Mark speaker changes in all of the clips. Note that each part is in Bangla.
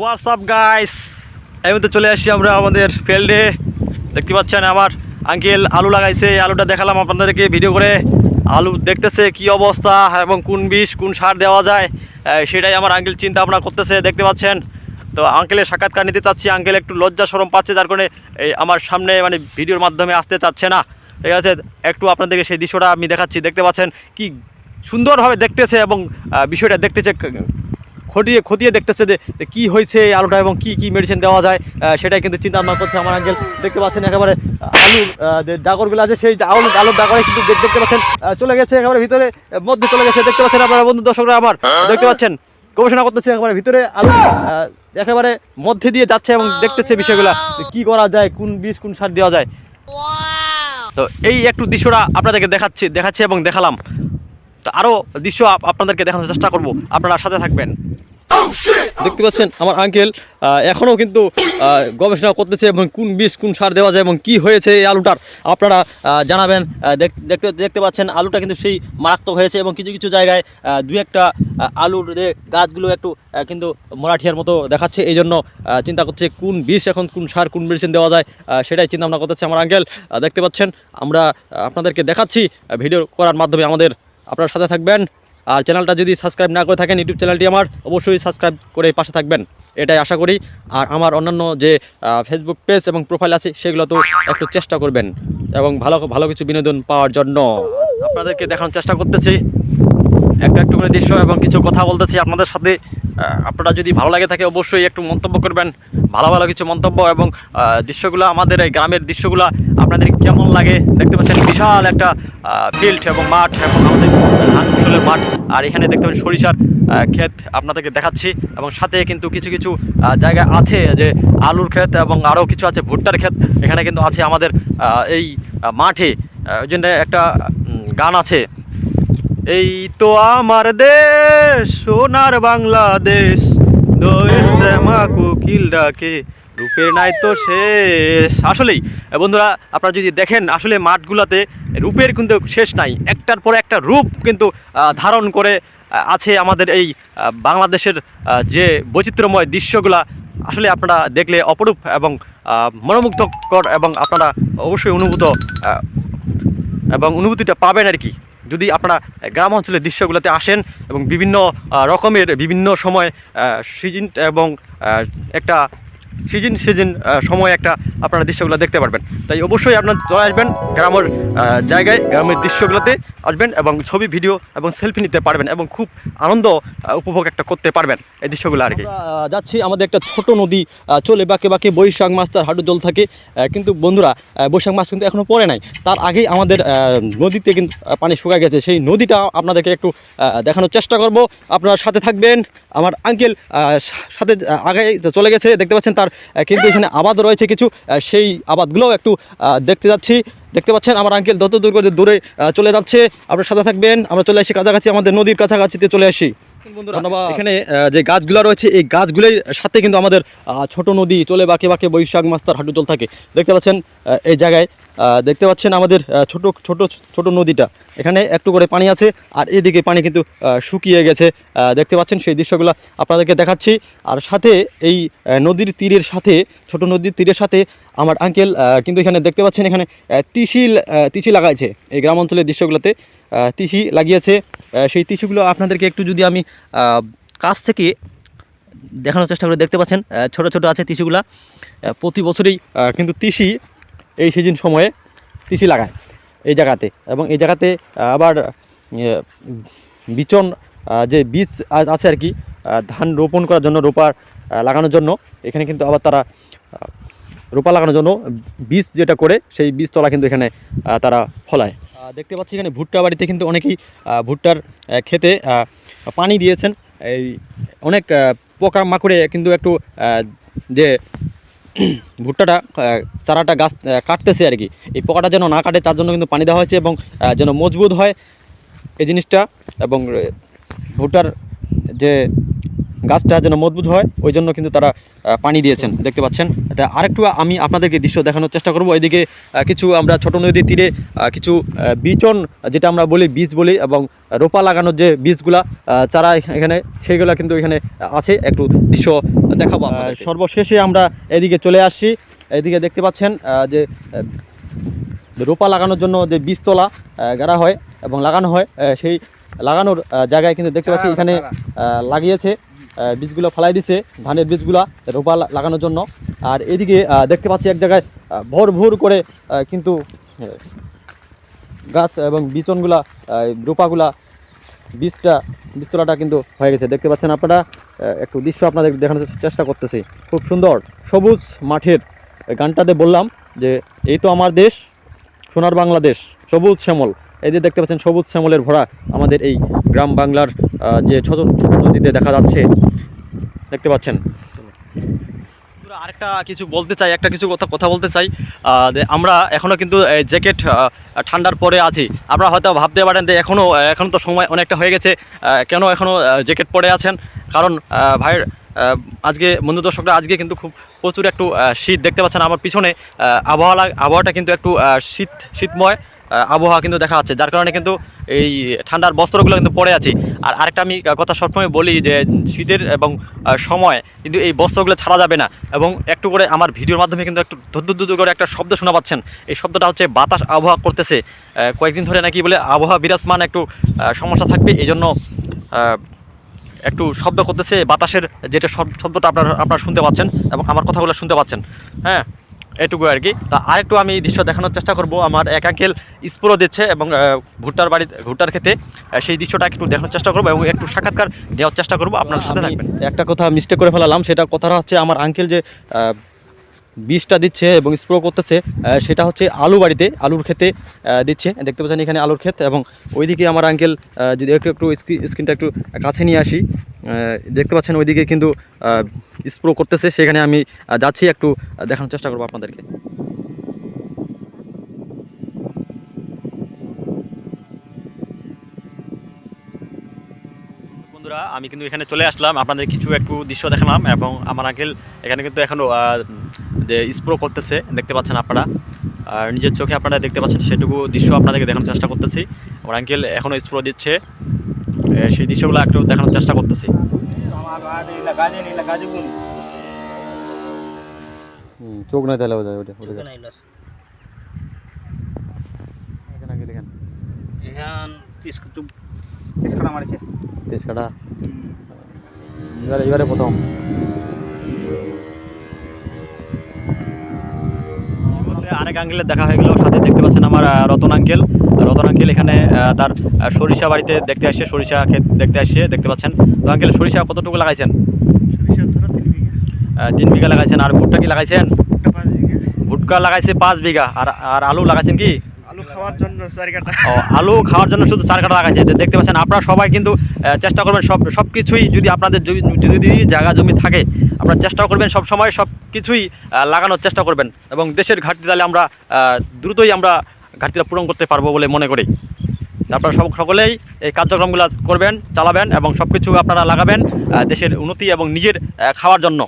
Speaker 1: হোয়াটসঅ্যাপ গাইস এই মধ্যে চলে আসছি আমরা আমাদের ফিল্ডে দেখতে পাচ্ছেন আমার আঙ্কেল আলু লাগাইছে। আলুটা দেখালাম আপনাদেরকে ভিডিও করে। আলু দেখতেছে কি অবস্থা এবং কোন বিষ, কোন সার দেওয়া যায় সেটাই আমার আঙ্কেল চিন্তা ভাবনা করতেছে, দেখতে পাচ্ছেন? তো আঙ্কেলের সাক্ষাৎকার নিতে চাচ্ছি। আঙ্কেল একটু লজ্জা সরম পাচ্ছে, যার কারণে এই আমার সামনে মানে ভিডিওর মাধ্যমে আসতে চাচ্ছে না। ঠিক আছে? একটু আপনাদেরকে সেই দৃশ্যটা আমি দেখাচ্ছি। দেখতে পাচ্ছেন কি সুন্দরভাবে দেখতেছে এবং বিষয়টা দেখতেছে খতিয়ে খতিয়ে দেখতেছে যে কি হয়েছে আলুটা এবং কি কি মেডিসিন দেওয়া যায় সেটাই কিন্তু চিন্তা ভাবনা করছে আমার আঙ্কেল দেখতে পাচ্ছেন একেবারে আলুর ডাগরগুলো আছে সেই আলু আলুর ডাগরে কিন্তু দেখতে পাচ্ছেন চলে গেছে একেবারে ভিতরে মধ্যে চলে গেছে। দেখতে পাচ্ছেন আপনারা বন্ধু দর্শকরা আমার দেখতে পাচ্ছেন গবেষণা করতেছে একেবারে ভিতরে আলু একেবারে মধ্যে দিয়ে যাচ্ছে এবং দেখতেছে বিষয়গুলো কি করা যায় কোন বীজ কোন সার দেওয়া যায়। তো এই একটু দৃশ্যটা আপনাদেরকে দেখাচ্ছি দেখাচ্ছি এবং দেখালাম। তো আরও দৃশ্য আপ- আপনাদেরকে দেখানোর চেষ্টা করব। আপনারা সাথে থাকবেন। দেখতে পাচ্ছেন আমার আঙ্কেল এখনও কিন্তু গবেষণা করতেছে এবং কোন বীজ কোন সার দেওয়া যায় এবং কি হয়েছে এই আলুটার। আপনারা জানাবেন দেখ- দেখতে দেখতে পাচ্ছেন আলুটা কিন্তু সেই মারাত্মক হয়েছে এবং কিছু কিছু জায়গায় দু একটা আলুর যে গাছগুলো একটু কিন্তু মরাঠিয়ার মতো দেখাচ্ছে। এই জন্য চিন্তা করছে কোন বীজ এখন কোন সার, কোন মেডিসিন দেওয়া যায় সেটাই চিন্তা ভাবনা করতেছে আমার আঙ্কেল দেখতে পাচ্ছেন, আমরা আপনাদেরকে দেখাচ্ছি ভিডিও করার মাধ্যমে আমাদের আপনারা সাথে থাকবেন। আর চ্যানেলটা যদি সাবস্ক্রাইব না করে থাকেন, ইউটিউব চ্যানেলটি আমার, অবশ্যই সাবস্ক্রাইব করে পাশে থাকবেন। এটাই আশা করি। আর আমার অন্যান্য যে ফেসবুক পেজ এবং প্রোফাইল আছে, সেগুলো তো একটু চেষ্টা করবেন এবং ভালো ভালো কিছু বিনোদন পাওয়ার জন্য। আপনাদেরকে দেখানোর চেষ্টা করতেছি। একটা, একটু করে দৃশ্য এবং কিছু কথা বলতেছি আপনাদের সাথে। আপনারা যদি ভালো লাগে থাকে, অবশ্যই একটু মন্তব্য করবেন। ভালো ভালো কিছু মন্তব্য এবং দৃশ্যগুলো, আমাদের এই গ্রামের দৃশ্যগুলো আপনাদের কেমন লাগে? দেখতে পাচ্ছেন বিশাল একটা ফিল্ড এবং মাঠ এবং আমাদের ধান ফসলের মাঠ। আর এখানে দেখতে পাচ্ছেন সরিষার ক্ষেত আপনাদেরকে দেখাচ্ছি। এবং সাথে কিন্তু কিছু কিছু জায়গা আছে যে আলুর ক্ষেত এবং আরও কিছু আছে, ভুট্টার ক্ষেত। এখানে কিন্তু আছে আমাদের এই মাঠে ওই জন্য একটা গান আছে। এই তো আমার দেশ, সোনার বাংলাদেশ কোকিল নাই তো শেষ। আসলেই বন্ধুরা, আপনারা যদি দেখেন, আসলে মাঠগুলোতে রূপের কিন্তু শেষ নাই। একটার পর একটা রূপ কিন্তু ধারণ করে আছে আমাদের এই বাংলাদেশের যে বৈচিত্র্যময় দৃশ্যগুলা। আসলে আপনারা দেখলে অপরূপ এবং মনোমুগ্ধকর এবং আপনারা অবশ্যই অনুভূত এবং অনুভূতিটা পাবেন আর কি। যদি আপনারা গ্রাম অঞ্চলের দৃশ্যগুলোতে আসেন এবং বিভিন্ন রকমের বিভিন্ন সময় সিজন এবং একটা সিজন সিজন সময় একটা আপনারা দৃশ্যগুলো দেখতে পারবেন। তাই অবশ্যই আপনার চলে আসবেন গ্রামের জায়গায়, গ্রামের দৃশ্যগুলোতে আসবেন এবং ছবি, ভিডিও এবং সেলফি নিতে পারবেন এবং খুব আনন্দ উপভোগ একটা করতে পারবেন এই দৃশ্যগুলো আর কি। যাচ্ছি আমাদের একটা ছোট নদী চলে বাঁকে বাঁকে বৈশাখ মাস তার হাঁটু জল থাকে। কিন্তু বন্ধুরা বৈশাখ মাস কিন্তু এখনও পড়ে নাই। তার আগেই আমাদের নদীতে কিন্তু পানি শুকা গেছে। সেই নদীটা আপনাদেরকে একটু দেখানোর চেষ্টা করব। আপনারা সাথে থাকবেন। আমার আঙ্কেল সাথে আগে চলে গেছে, দেখতে পাচ্ছেন তার আহ, কিন্তু এখানে আবাদ রয়েছে কিছু সেই আবাদগুলোও একটু দেখতে যাচ্ছি। দেখতে পাচ্ছেন আমার আঙ্কেল যত দূর করে দূরে চলে যাচ্ছে। আপনার সাথে থাকবেন। আমরা চলে আসি কাছাকাছি আমাদের নদীর কাছাকাছিতে চলে আসি। ধন্যবাদ। এখানে যে গাছগুলো রয়েছে এই গাছগুলোর সাথে কিন্তু আমাদের ছোট নদী চলে বাঁকে বাঁকে বৈশাখ মাস তার হাঁটু জল থাকে। দেখতে পাচ্ছেন এই জায়গায় দেখতে পাচ্ছেন আমাদের ছোট ছোট ছোট নদীটা। এখানে একটু করে পানি আছে আর এদিকে পানি কিন্তু শুকিয়ে গেছে। দেখতে পাচ্ছেন সেই দৃশ্যগুলো আপনাদেরকে দেখাচ্ছি। আর সাথে এই নদীর তীরের সাথে ছোট নদীর তীরের সাথে আমার আঙ্কেল কিন্তু এখানে দেখতে পাচ্ছেন এখানে আহ, তিসি লাগাইছে এই গ্রাম অঞ্চলের দৃশ্যগুলোতে। তিসি লাগিয়েছে। সেই তিসিগুলো আপনাদেরকে একটু যদি আমি কাছ থেকে দেখানোর চেষ্টা করে দেখতে পাচ্ছেন ছোট ছোট আছে তিসিগুলা। প্রতি বছরেই কিন্তু তিসি এই সিজন সময়ে তিসি লাগায় এই জায়গাতে। এবং এই জায়গাতে আবার বিচন যে বীজ আছে আর কি ধান রোপণ করার জন্য রোপার লাগানোর জন্য, এখানে কিন্তু আবার তারা রোপা লাগানোর জন্য বীজ যেটা করে, সেই বীজতলা কিন্তু এখানে তারা ফলায়। দেখতে পাচ্ছি এখানে ভুট্টা বাড়িতে কিন্তু অনেকেই ভুট্টার খেতে পানি দিয়েছেন। এই অনেক পোকা মাকড়ে কিন্তু একটু যে ভুট্টাটা চারাটা গাছ কাটতেছে আর কি। এই পোকাটা যেন না কাটে, তার জন্য কিন্তু পানি দেওয়া হয়েছে এবং যেন মজবুত হয় এই জিনিসটা এবং ভুট্টার যে গাছটা যেন মজবুত হয় ওই জন্য কিন্তু তারা পানি দিয়েছেন। দেখতে পাচ্ছেন? তা আরেকটু আমি আপনাদেরকে দৃশ্য দেখানোর চেষ্টা করব। এদিকে কিছু আমরা ছোট নদীর তীরে কিছু বিচন যেটা আমরা বলি বীজ বলি এবং রোপা লাগানোর যে বীজগুলা চারা এখানে সেইগুলা কিন্তু এখানে আছে। একটু দৃশ্য দেখাবো সর্বশেষে আমরা এদিকে চলে আসছি। এদিকে দেখতে পাচ্ছেন যে রোপা লাগানোর জন্য যে বীজতলা গাড়া হয় এবং লাগানো হয় সেই লাগানোর জায়গায় কিন্তু দেখতে পাচ্ছি এখানে লাগিয়েছে আহ, বীজগুলো ফেলাই দিছে, ধানের বীজগুলা রোপা লাগানোর জন্য। আর এদিকে দেখতে পাচ্ছি এক জায়গায় ভর ভর করে কিন্তু গাছ এবং বিচনগুলা রোপাগুলা, বীজটা, বীজতলাটা কিন্তু হয়ে গেছে। দেখতে পাচ্ছেন আপনারা একটু দৃশ্য আপনাদের দেখানোর চেষ্টা করতেছি। খুব সুন্দর, সবুজ মাঠের গানটাতে বললাম যে, এই তো আমার দেশ, সোনার বাংলাদেশ, সবুজ শ্যামল। এই যে দেখতে পাচ্ছেন, সবুজ শ্যামলের ভরা আমাদের এই গ্রাম বাংলার যে ছোট ছোট নদীতে দেখা যাচ্ছে, দেখতে পাচ্ছেন। আরেকটা কিছু বলতে চাই, একটা কিছু কথা কথা বলতে চাই। আমরা এখনও কিন্তু জ্যাকেট ঠান্ডার পরে আছি। আপনারা হয়তো ভাবতে পারেন যে এখনও এখন তো সময় অনেকটা হয়ে গেছে কেন এখনও জ্যাকেট পরে আছেন? কারণ ভাইয়ের আজকে, বন্ধু দর্শকরা, আজকে কিন্তু খুব প্রচুর একটু শীত দেখতে পাচ্ছেন আমার পিছনে আবহাওয়া আবহাওয়াটা কিন্তু একটু শীত, শীতময়। আবহাওয়া কিন্তু দেখা যাচ্ছে, যার কারণে কিন্তু এই ঠান্ডার বস্ত্রগুলো কিন্তু পরে আছি। আর আরেকটা আমি কথা সবসময় বলি যে, শীতের এবং সময় কিন্তু এই বস্ত্রগুলো ছাড়া যাবে না। এবং একটু করে আমার ভিডিওর মাধ্যমে কিন্তু একটু ধুদ্ধ করে একটা শব্দ শোনা পাচ্ছেন। এই শব্দটা হচ্ছে, বাতাস আবহাওয়া করতেছে। কয়েকদিন ধরে নাকি বলে আবহাওয়া বিরাজমান একটু সমস্যা থাকবে এই জন্য একটু শব্দ করতেছে। বাতাসের যেটা শব- শব্দটা আপনারা আপনারা শুনতে পাচ্ছেন এবং আমার কথাগুলো শুনতে পাচ্ছেন। হ্যাঁ? এটুকু আর কি। তা আরেকটু আমি দৃশ্য দেখানোর চেষ্টা করব। আমার এক আঙ্কেল স্প্রো দিচ্ছে এবং ভুট্টার বাড়ি ভুট্টার খেতে। সেই দৃশ্যটা একটু দেখানোর চেষ্টা করব এবং একটু সাক্ষাৎকার দেওয়ার চেষ্টা করব আপনার সাথে থাকবেন। একটা কথা মিস্টেক করে ফেলালাম সেটা কথাটা হচ্ছে আমার আঙ্কেল যে বীজটা দিচ্ছে এবং স্প্রো করতেছে সেটা হচ্ছে আলু বাড়িতে, আলুর ক্ষেতে দিচ্ছে। দেখতে পাচ্ছেন এখানে আলুর ক্ষেত এবং ওইদিকে আমার আঙ্কেল যদি একটু একটু স্ক্রিনটা একটু কাছে নিয়ে আসি দেখতে পাচ্ছেন ওইদিকে কিন্তু স্প্রো করতেছে। সেখানে আমি যাচ্ছি, একটু দেখানোর চেষ্টা করব আপনাদেরকে। বন্ধুরা, আমি কিন্তু এখানে চলে আসলাম। আপনাদের কিছু একটু দৃশ্য দেখালাম এবং আমার আঙ্কেল এখানে কিন্তু এখনও যে স্প্রো করতেছে দেখতে পাচ্ছেন আপনারা। আর নিজের চোখে আপনারা দেখতে পাচ্ছেন সেটুকু দৃশ্য আপনাদেরকে দেখানোর চেষ্টা করতেছি। আমার আঙ্কেল এখনও স্প্রো দিচ্ছে। সেই দৃশ্যগুলো একটু দেখানোর চেষ্টা করতেছি। চোখ নাই তাহলে যায় ওটা এবারে এবারে প্রথম। আরেক আঙ্কেলের দেখা হয়ে গেল। সাথে দেখতে পাচ্ছেন আমার রতন আঙ্কেল রতন আঙ্কেল এখানে তার সরিষা বাড়িতে দেখতে আসছে সরিষা ক্ষেত দেখতে আসছে দেখতে পাচ্ছেন। তো আঙ্কেল সরিষা কতটুকু লাগাইছেন? তিন বিঘা। লাগাইছেন। আর ভুট্টা কি লাগাইছেন? ভুট্টা লাগাইছে পাঁচ বিঘা। আর আর আলু লাগাইছেন কি?
Speaker 2: আলু খাওয়ার জন্য
Speaker 1: শুধু চার কাটা লাগাইছে। দেখতে পাচ্ছেন আপনারা সবাই কিন্তু চেষ্টা করবেন সব সব কিছুই যদি আপনাদের যদি জায়গা জমি থাকে আপনারা চেষ্টা করবেন সব সময় সব কিছুই লাগানোর চেষ্টা করবেন এবং দেশের ঘাটতি তাহলে আমরা দ্রুতই আমরা ঘাটতিটা পূরণ করতে পারব বলে মনে করি। আপনারা সব, সকলেই এই কার্যক্রমগুলো করবেন, চালাবেন এবং সব কিছু আপনারা লাগাবেন দেশের উন্নতি এবং নিজের খাওয়ার জন্য।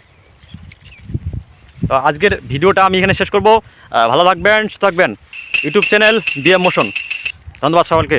Speaker 1: তো আজকের ভিডিওটা আমি এখানে শেষ করব। ভালো থাকবেন, সুস্থ থাকবেন। YouTube channel BM motion. ধন্যবাদ সকলকে।